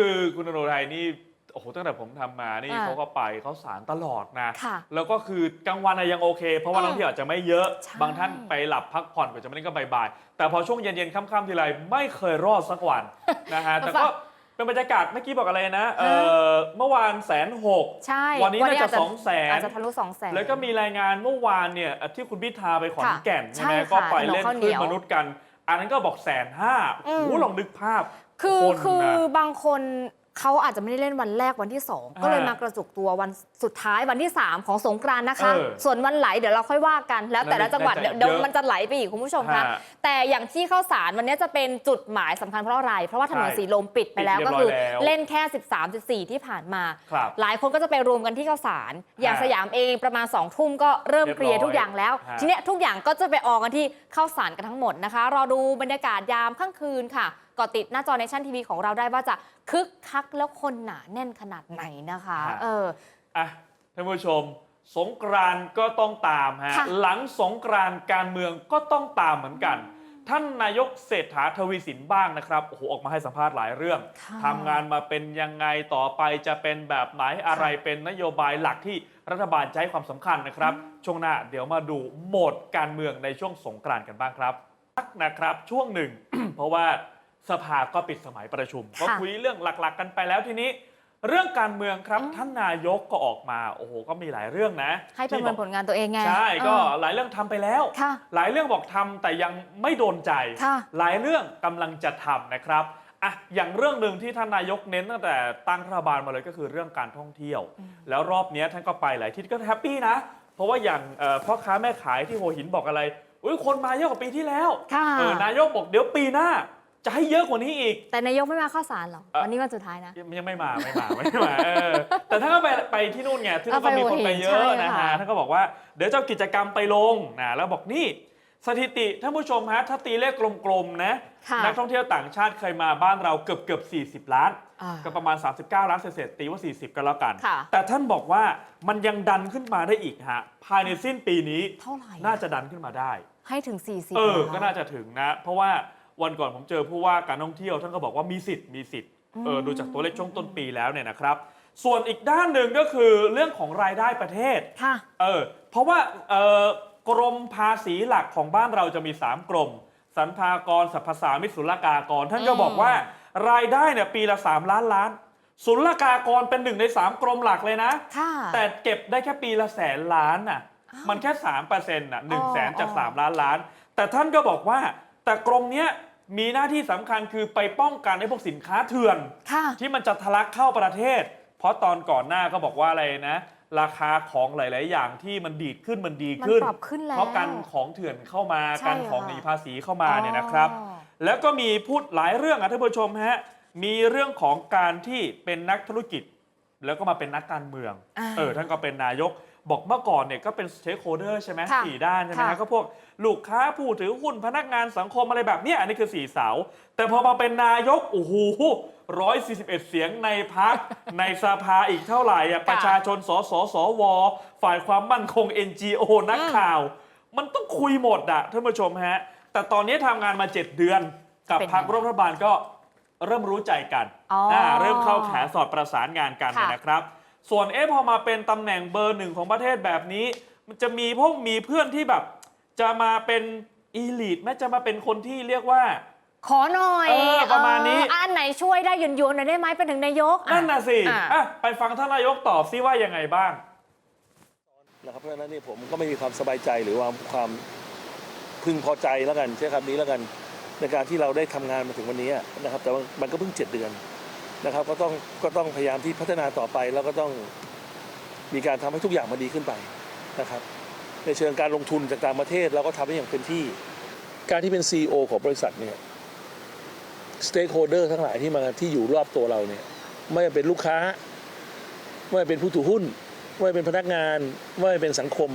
คือคุณอนุทัยนี่โอ้โหตั้งแต่ผมทำมานี่อ่าเขาก็ไปเขาสารตลอดนะ ค่ะแล้วก็คือกลางวันอะยังโอเค เพราะว่าอ่านักท่องเที่ยวอาจจะไม่เยอะ ใช่ บางท่านไปหลับพักผ่อนกว่าจะไม่ได้ก็บ่ายๆแต่พอช่วงเย็นๆค่ำๆทีไรไม่เคยรอดสักวัน นะฮะแต่ก็เป็นบรรยากาศเมื่อกี้บอกอะไรนะเออเมื่อวานแสนหกใช่วันนี้น่าจะจสองแสน อาจจะทะลุสองแสน แล้วก็มีรายงานเมื่อวานเนี่ยที่คุณพิธาไปขอนค่ะแก่นใช่ไหมใช่ค่ะก็ไปเล่นถนนข้าวเหนีขึ้นยวมนุษย์กัน อันนั้นก็บอกแสนห้าอืโอ้มโหลองนึกภาพคือคนคือนะบางคนเขาอาจจะไม่ได้เล่นวันแรกวันที่2ก็เลยอ่ามมากระจุกตัววันสุดท้ายวันที่3ของสงกรานต์นะคะ เออส่วนวันไหลเดี๋ยวเราค่อยว่ากันแล้ว แต่ละจังหวัดน่าจะเดี๋ยวเยอะมันจะไหลไปอีกคุณผู้ชมคะฮะแต่อย่างที่เข้าสารวันนี้จะเป็นจุดหมายสำคัญเพราะอะไร เพราะว่าถนนใช่สีลมปิดไปแล้วปิดเรีก็ยบร้อยคือแล้วเล่นแค่ 13 14 ที่ผ่านมา ครับหลายคนก็จะไปรวมกันที่ข้าวสารอย่างฮะสยามเองประมาณ2องทุ่มก็เริ่มเคลียร์เรียบร้อยทุกอย่างแล้ว ฮะ ทีเนี้ยทุกอย่างก็จะไปออกกันที่ข้าวสารกันทั้งหมดนะคะ รอดูบรรยากาศยามค่ำคืนค่ะ ก็ติดหน้าจอในชั่นทีวีของเราได้ว่าจะคึกคักแล้วคนหนาแน่นขนาดไหนนะคะฮะเออ อะท่านผู้ชม สงกรานต์ก็ต้องตามฮะ ค่ะ หลังสงกรานต์การเมืองก็ต้องตามเหมือนกัน ท่านนายกเศรษฐาทวีสินบ้างนะครับโอ้โหออกมาให้สัมภาษณ์หลายเรื่องค่ะทำงานมาเป็นยังไงต่อไปจะเป็นแบบไหนอะไรเป็นนโยบายหลักที่รัฐบาลจะให้ความสำคัญนะครับ ช่วงหน้าเดี๋ยวมาดูโหมดการเมืองในช่วงสงกรานต์กันบ้างครับพักนะครับช่วงหนึ่ง เพราะว่า สภาก็ปิดสมัยประชุม ก็ค่ะคุยเรื่องหลักๆ กันไปแล้วทีนี้ เรื่องการเมืองครับอืมท่านนายกก็ออกมาโอ้โหก็มีหลายเรื่องนะให้ประที่เมิบนอกผลงานตัวเองไงใช่ก็เออหลายเรื่องทำไปแล้วค่ะหลายเรื่องบอกทำแต่ยังไม่โดนใจค่ะหลายเรื่องกำลังจะทำนะครับอะอย่างเรื่องหนึ่งที่ท่านนายกเน้นตั้งแต่ตั้งรัฐบาลมาเลยก็คือเรื่องการท่องเที่ยวอืมแล้วรอบเนี้ยท่านก็ไปหลายที่ก็แฮปปี้นะ เพราะว่าอย่างเอ่อพ่อค้าแม่ขายที่หัวหินบอกอะไรอุ้ยคนมาเยอะกว่าปีที่แล้วค่ะเออนายกบอกเดี๋ยวปีหน้า จะให้เยอะกว่านี้อีก แต่นายกไม่มาข้าวสารหรอเอ่อวันนี้วันสุดท้ายนะยังยังไม่มาไม่มาไม่มาเออแต่ท่านก็ไปไปที่นู่นไงที่นู่นเอาก็ไปมีคนไปเยอะหัวหินนะใช่ฮะค่ะท่านก็บอกว่าเดี๋ยวจะเอากิจกรรมไปลงนะแล้วบอกนี่สถิติท่านผู้ชมฮะถ้าตีเลขกลมๆนะค่ะนักท่องเที่ยวต่างชาติเคยมาบ้านเราเกือบเกือบ40 ล้านอ่าก็ประมาณ 39 ล้านเศษๆตีว่า 40 กันแล้วกันค่ะแต่ท่านบอกว่ามันยังดันขึ้นมาได้อีกฮะภายในสิ้นปีนี้เท่าไหร่น่าจะดันขึ้นมาได้ ให้ถึง 40เออหรคะก็น่าจะถึงนะ เพราะว่า วันก่อนผมเจอผู้ว่าการท่องเที่ยวท่านก็บอกว่ามีสิทธิ์มีสิทธิ์เอออืมดูจากตัวเลขช่วงต้นปีแล้วเนี่ยนะครับส่วนอีกด้านหนึ่งก็คือเรื่องของรายได้ประเทศค่ะเออเพราะว่าเออกรมภาษีหลักของบ้านเราจะมี 3 กรมสรรพากรสรรพสามิตศุลกากร ท่านก็อืมบอกว่ารายได้เนี่ยปีละ 3 ล้านล้านศุลกากรเป็นหนึ่งใน 3 กรมหลักเลยนะค่ะแต่เก็บได้แค่ปีละแสนล้านน่ะอ้าวมันแค่สามเปอร์เซ็นต์น่ะหนึ่งแสนอ๋อจากอ๋อสามล้านล้าน แต่ท่านก็บอกว่า แต่กรมเนี้ยมีหน้าที่สำคัญคือไปป้องกันไอ้พวกสินค้าเถื่อนค่ะที่มันจะทะลักเข้าประเทศ เพราะตอนก่อนหน้าก็บอกว่าอะไรนะ ราคาของหลาย ๆ อย่างที่มันดีดขึ้นมันดีมันขึ้นปรับขึ้นแล้วเพราะกันของเถื่อนเข้ามาใช่กันของค่ะหนีภาษีเข้ามาเนี่ยนะครับอ๋อแล้วก็มีพูดหลายเรื่องอะท่านผู้ชมฮะมีเรื่องของการที่เป็นนักธุรกิจ แล้วก็มาเป็นนักการเมืองอ่าเออท่านก็เป็นนายก บอกเมื่อก่อนเนี่ยก็เป็นสเต็กโฮเดอร์ใช่ไหมค่ะสี่ด้านใช่ไหมค่ะ ฮะก็พวกลูกค้าผู้ถือหุ้นพนักงานสังคมอะไรแบบเนี้ยอันนี้คือสี่เสา แต่พอมาเป็นนายกโอ้โหร้อยสี่สิบเอ็ดเสียงในพัก ในสภาอีกเท่าไหร่อะประชาชนสสสว ฝ่ายความมั่นคง NGO นักข่าว มันต้องคุยหมดอะท่านผู้ชมฮะ แต่ตอนนี้ทำงานมา7เดือนกับเป็นไงพรรคร่วมรัฐบาลก็เริ่มรู้ใจกันอ๋ออ่าเริ่มเข้าแขนสอดประสานงานกันค่ะเนี่ยนะครับ ส่วนเอ๊ะพอมาเป็นตำแหน่งเบอร์หนึ่งของประเทศแบบนี้ มันจะมีพวกมีเพื่อนที่แบบ จะมาเป็นอีลิทแม้จะมาเป็นคนที่เรียกว่า ขอหน่อยเออประมาณนี้ เอออันไหนช่วยได้หยุนยวนๆหน่อยได้ไหมเป็นถึงนายกอ่นั่นน่ะสิอะ อะไปฟังท่านนายกตอบซิว่ายังไงบ้าง นะครับเพราะฉะนั้นนี่ผมก็ไม่มีความสบายใจหรือว่าความพึงพอใจแล้วกันใช้คำนี้แล้วกัน ในการที่เราได้ทำงานมาถึงวันนี้นะครับ แต่ว่ามันก็เพิ่งเจ็ดเดือน นะครับ ก็ต้องก็ต้องพยายามที่พัฒนาต่อไป แล้วก็ต้องมีการทำให้ทุกอย่างมันดีขึ้นไปนะครับ ในเชิงการลงทุนจากต่างประเทศเราก็ทำได้อย่างเต็มที่ การที่เป็น CEO ของบริษัทเนี่ยสเต็กโฮเดอร์ทั้งหลายที่มาที่อยู่รอบตัวเราเนี่ยไม่ว่าเป็นลูกค้า ไม่ว่าเป็นผู้ถือหุ้น ไม่ว่าเป็นพนักงาน ไม่ว่าเป็นสังคม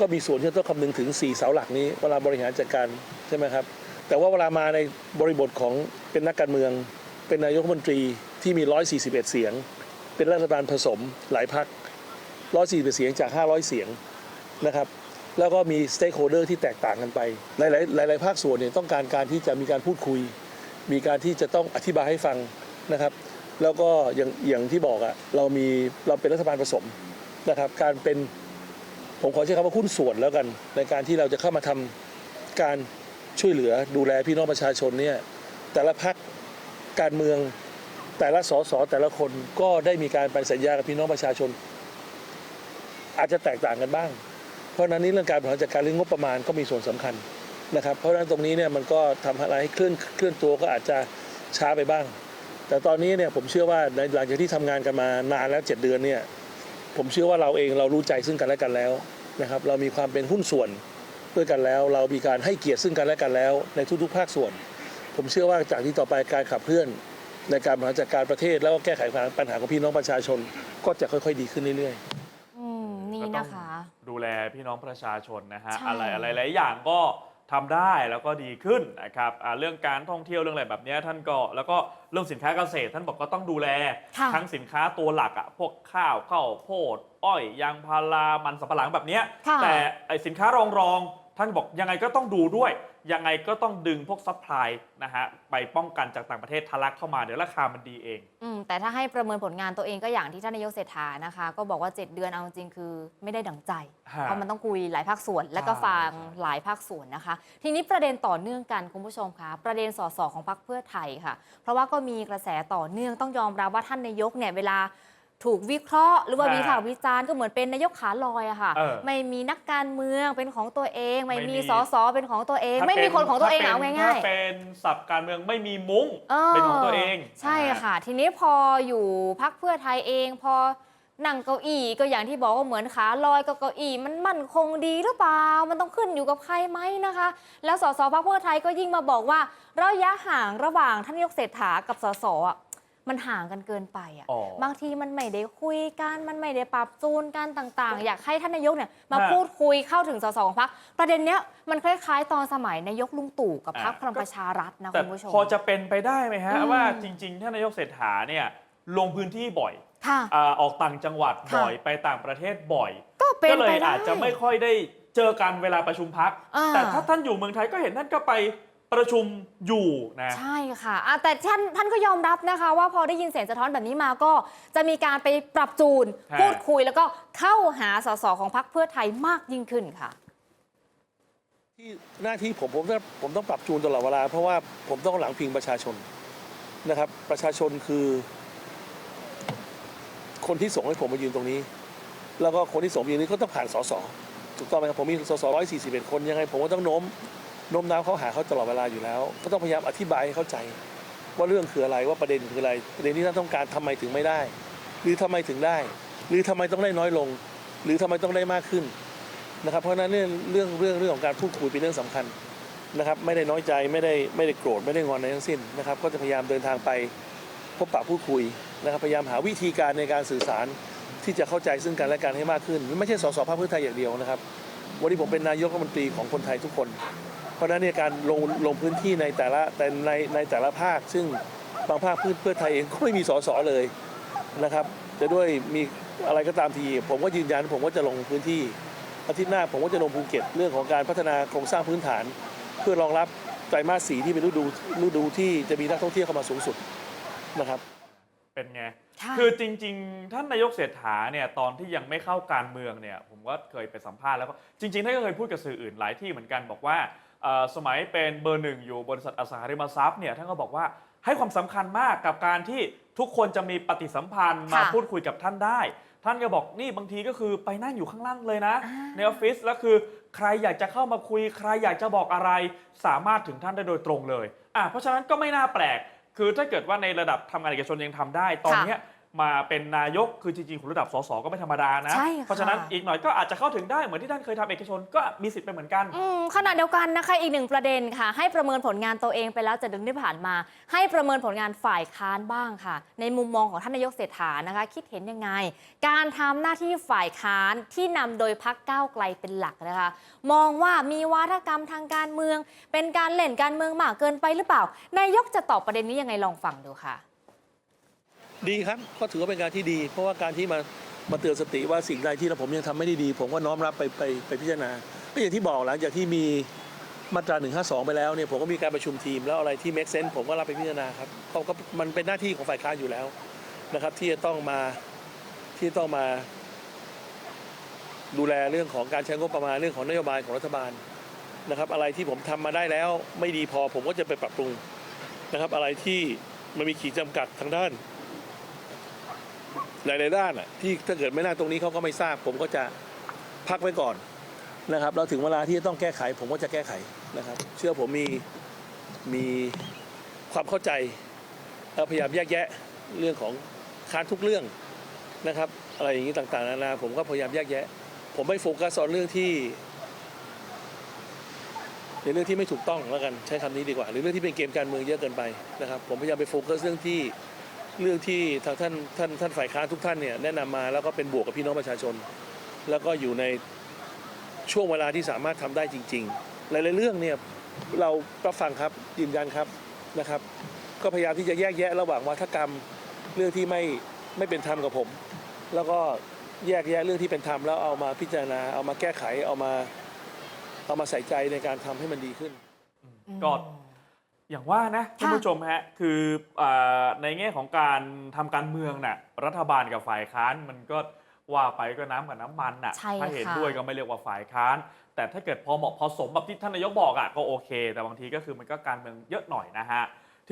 ก็มีส่วนที่ต้องคำนึงถึง 4 เสาหลักนี้เวลาบริหารจัดการใช่ไหมครับ แต่ว่าเวลามาในบริบทของเป็นนักการเมือง เป็นนายกรัฐมนตรีที่มี 141 เสียง เป็นรัฐบาลผสมหลายพัก141 เสียงจาก 500 เสียงนะครับแล้วก็มีสเต็กโฮเดอร์ที่แตกต่างกันไป หลายๆหลายๆภาคส่วนเนี่ยต้องการการที่จะมีการพูดคุย มีการที่จะต้องอธิบายให้ฟังนะครับ แล้วก็อย่างอย่างที่บอกอะเรามีเราเป็นรัฐบาลผสมนะครับ การเป็นผมขอใช้คำว่าหุ้นส่วนแล้วกัน ในการที่เราจะเข้ามาทำการช่วยเหลือดูแลพี่น้องประชาชนเนี่ยแต่ละพัก การเมืองแต่ละสสแต่ละคนก็ได้มีการไปสัญญากับพี่น้องประชาชน อาจจะแตกต่างกันบ้าง เพราะนั้นนี่เรื่องการบริหารจัดการเรื่องงบประมาณก็มีส่วนสำคัญนะครับ เพราะฉะนั้นตรงนี้เนี่ยมันก็ทำอะไรให้เคลื่อนเคลื่อนตัวก็อาจจะช้าไปบ้าง แต่ตอนนี้เนี่ยผมเชื่อว่าในหลังจากที่ทำงานกันมานานแล้ว 7 เดือนเนี่ยผมเชื่อว่าเราเองเรารู้ใจซึ่งกันและกันแล้วนะครับ เรามีความเป็นหุ้นส่วนด้วยกันแล้ว เรามีการให้เกียรติซึ่งกันและกันแล้ว ในทุกๆ ภาคส่วน ผมเชื่อว่าจากนี้ต่อไปการขับเคลื่อนในการบริหารจัดการประเทศ แล้วก็แก้ไขปัญหาของพี่น้องประชาชน ก็จะค่อยๆ ดีขึ้นเรื่อยๆ อืมนี่ก็ต้องนะคะ ดูแลพี่น้องประชาชนนะฮะ ใช่ อะไรอะไรหลายอย่างก็ทำได้แล้วก็ดีขึ้นนะครับอ่าเรื่องการท่องเที่ยวเรื่องอะไรแบบเนี้ยท่านก็แล้วก็เรื่องสินค้าเกษตร ท่านบอกก็ต้องดูแล ค่ะทั้งสินค้าตัวหลักอะพวกข้าวข้าวโพด อ้อยยางพารามันสำปะหลังแบบเนี้ยค่ะแต่ไอสินค้ารองรองๆท่านบอกยังไงก็ต้องดูด้วย ยังไงก็ต้องดึงพวกซัพพลายนะฮะไปป้องกันจากต่างประเทศทะลักเข้ามาเดี๋ยวราคามันดีเองอืมแต่ถ้าให้ประเมินผลงานตัวเองก็อย่างที่ท่านนายกเศรษฐานะคะ ก็บอกว่า 7 เดือนเอาจริงๆคือไม่ได้ดั่งใจฮะเพราะมันต้องคุยหลายภาคส่วน และก็ใช่ฟังใช่หลายภาคส่วนนะคะ ทีนี้ประเด็นต่อเนื่องกันคุณผู้ชมคะประเด็นสสของพรรคเพื่อไทยค่ะ เพราะว่าก็มีกระแสต่อเนื่องต้องยอมรับว่าท่านนายกเนี่ยเวลา ถูกวิเคราะห์หรือว่าฮะวิพากษ์วิจารณ์ก็เหมือนเป็นนายกขาลอยอะค่ะ เออไม่มีนักการเมืองเป็นของตัวเอง ไม่ไม่มี มีสสเป็นของตัวเองถ้าไม่มีเป็คนของตัวเองถ้เอาป็นง่ายถ้าเป็นสับการเมืองไม่มีมุ้ง ๆเป็นของตัวเองใช่นฮค่ะ ทีนี้พออยู่พักเพื่อไทยเอง พอนั่งเก้าอี้ก็อย่างที่บอกว่าเหมือนขาลอยกับเก้าอี้มันมั่นคงดีหรือเปล่า มันต้องขึ้นอยู่กับใครไหมนะคะ แล้วสสพักเพื่อไทยก็ยิ่งมาบอกว่าระยะห่างระหว่างท่านนายกเศรษฐากับสสอะ มันห่างกันเกินไปอะ อ๋อ บางทีมันไม่ได้คุยกัน มันไม่ได้ปรับจูนกันต่าง ๆ อยากให้ท่านนายกเนี่ยมาฮะพูดคุยเข้าถึงสสของพักประเด็นเนี้ยมันคล้ายๆ ตอนสมัยนายกลุงตู่กับพรรคอ่า พลังประชารัฐนะแต่คุณผู้ชม พอจะเป็นไปได้ไหมฮะ อืม ว่าจริงๆท่านนายกเศรษฐาเนี่ยลงพื้นที่บ่อยค่ะอาออกต่างจังหวัดค่ะ บ่อยไปต่างประเทศบ่อย ก็เป็นก็เลไปยได้ อาจจะไม่ค่อยได้เจอกันเวลาประชุมพัก อ่าแต่ถ้าท่านอยู่เมืองไทยก็เห็นท่านก็ไป ประชุมอยู่นะใช่ค่ะอะแต่ท่านท่านก็ยอมรับนะคะ ว่าพอได้ยินเสียงสะท้อนแบบนี้มาก็จะมีการไปปรับจูน ฮะ พูดคุยแล้วก็เข้าหาสสของพรรคเพื่อไทยมากยิ่งขึ้นค่ะ ที่หน้าที่ผมผมต้องผมต้องปรับจูนตลอดเวลา เพราะว่าผมต้องหลังพิงประชาชนนะครับ ประชาชนคือ คนที่ส่งให้ผมมายืนตรงนี้ แล้วก็คนที่ส่งมายืนนี้ก็ต้องผ่านสสถูกต้องไหมครับผมมีสสร้อยสี่สิบเอ็ดคนยังไงผมก็ต้องโน้ม โน้มน้าวเขาหาเขาตลอดเวลาอยู่แล้ว ก็ต้องพยายามอธิบายให้เข้าใจ ว่าเรื่องคืออะไรว่าประเด็นคืออะไร ประเด็นที่ท่านต้องการทำไมถึงไม่ได้ หรือทำไมถึงได้ หรือทำไมต้องได้น้อยลง หรือทำไมต้องได้มากขึ้นนะครับ เพราะฉะนั้นเรื่องเรื่องเรื่องเรื่องของการพูดคุยเป็นเรื่องสำคัญนะครับ ไม่ได้น้อยใจไม่ได้ไม่ได้โกรธไม่ได้งอนในทั้งสิ้นนะครับ ก็จะพยายามเดินทางไปพบปะพูดคุยนะครับพยายามหาวิธีการในการสื่อสารที่จะเข้าใจซึ่งกันและกันให้มากขึ้น ไม่ใช่สสภาคเพื่อไทยอย่างเดียวนะครับ วันนี้ผมเป็นนายกรัฐมนตรีของคนไทยทุกคน เพราะฉะนั้นเนี่ยการลงลงพื้นที่ในแต่ละแต่ในในแต่ละภาค ซึ่งบางภาคพื้นเพื่อไทยเองก็ไม่มีสสเลยนะครับ จะด้วยมีอะไรก็ตามที ผมก็ยืนยันผมก็จะลงพื้นที่อาทิตย์หน้าผมก็จะลงภูเก็ตเรื่องของการพัฒนาโครงสร้างพื้นฐาน เพื่อรองรับไตรมาสสีที่เป็นฤดูฤดูที่จะมีนักท่องเที่ยวเข้ามาสูงสุดนะครับ เป็นไงค่ะคือจริง ๆ ท่านนายกเศรษฐาเนี่ยตอนที่ยังไม่เข้าการเมืองเนี่ยผมก็เคยไปสัมภาษณ์แล้วก็จริงๆท่านก็เคยพูดกับสื่ออื่นหลายที่เหมือนกันบอกว่าเอ่อ สมัยเป็นเบอร์หนึ่งอยู่บริษัทอสังหาริมทรัพย์เนี่ยท่านก็บอกว่าให้ความสำคัญมากกับการที่ทุกคนจะมีปฏิสัมพันธ์มาค่ะพูดคุยกับท่านได้ ท่านก็บอกนี่บางทีก็คือไปนั่งอยู่ข้างล่างเลยนะอ่าในออฟฟิศแล้วคือใครอยากจะเข้ามาคุย ใครอยากจะบอกอะไร สามารถถึงท่านได้โดยตรงเลยอะเพราะฉะนั้นก็ไม่น่าแปลก คือถ้าเกิดว่าในระดับทำงานเอกชนยังทำได้ ตอนเนี้ย มาเป็นนายกคือจริงๆของระดับสสก็ไม่ธรรมดานะ ใช่ค่ะ เพราะฉะนั้นอีกหน่อยก็อาจจะเข้าถึงได้เหมือนที่ท่านเคยทำเอกชนก็มีสิทธิ์ไปเหมือนกัน อืมขณะเดียวกันนะคะอีกหนึ่งประเด็นค่ะ ให้ประเมินผลงานตัวเองไปแล้วจะดึงที่ผ่านมา ให้ประเมินผลงานฝ่ายค้านบ้างค่ะ ในมุมมองของท่านนายกเศรษฐานะคะ คิดเห็นยังไง การทำหน้าที่ฝ่ายค้านที่นำโดยพักก้าวไกลเป็นหลักนะคะ มองว่ามีวาทกรรมทางการเมือง เป็นการเล่นการเมืองมากเกินไปหรือเปล่า นายกจะตอบประเด็นนี้ยังไงลองฟังดูค่ะ ดีครับก็ถือว่าเป็นการที่ดี เพราะว่าการที่มามาเตือนสติว่าสิ่งใดที่เราผมยังทำไม่ได้ดี ผมก็น้อมรับไปไปไปพิจารณาก็อย่างที่บอกหลังจากที่มีมาตรา 152 ไปแล้วเนี่ยผมก็มีการประชุมทีมแล้วอะไรที่ make sense ผมก็รับไปพิจารณาครับเพราะก็มันเป็นหน้าที่ของฝ่ายค้านอยู่แล้วนะครับ ที่จะต้องมาที่ต้องมา ดูแลเรื่องของการใช้งบประมาณเรื่องของนโยบายของรัฐบาลนะครับ อะไรที่ผมทำมาได้แล้วไม่ดีพอผมก็จะไปปรับปรุงนะครับ อะไรที่มันมีขีดจำกัดทางด้าน หลายๆด้านอะที่ถ้าเกิดไม่น่าตรงนี้เขาก็ไม่ทราบ ผมก็จะพักไว้ก่อนนะครับเราถึงเวลาที่จะต้องแก้ไข ผมก็จะแก้ไขนะครับ เชื่อผมมีมีความเข้าใจแล้วพยายามแยกแยะเรื่องของค้านทุกเรื่องนะครับ อะไรอย่างนี้ต่างๆนานาผมก็พยายามแยกแยะ ผมไม่โฟกัส on เรื่องที่ในเรื่องที่ไม่ถูกต้องแล้วกันใช้คำนี้ดีกว่าหรือเรื่องที่เป็นเกมการเมืองเยอะเกินไปนะครับ ผมพยายามไปโฟกัสเรื่องที่ เรื่องที่ทางท่านท่านท่านฝ่ายค้านทุกท่านเนี่ยแนะนำมาแล้วก็เป็นบวกกับพี่น้องประชาชน แล้วก็อยู่ในช่วงเวลาที่สามารถทำได้จริง ๆ หลายๆเรื่องเนี่ยเรารับฟังครับยืนยันครับนะครับ ก็พยายามที่จะแยกแยะระหว่างวัฒกรรมเรื่องที่ไม่ไม่เป็นธรรมกับผม แล้วก็แยกแยะเรื่องที่เป็นธรรมแล้วเอามาพิจารณาเอามาแก้ไขเอามาเอามาใส่ใจในการทำให้มันดีขึ้นก็ อย่างว่านะท่านค่ะผู้ชมฮะคืออาในแง่ของการทำการเมืองน่ะรัฐบาลกับฝ่ายค้านมันก็ว่าไปก็น้ำกับน้ำมันน่ะใช่ถ้าเห็นค่ะด้วยก็ไม่เรียกว่าฝ่ายค้าน แต่ถ้าเกิดพอเหมาะพอสมแบบที่ท่านนายกบอกอะก็โอเค แต่บางทีก็คือมันก็การเมืองเยอะหน่อยนะฮะ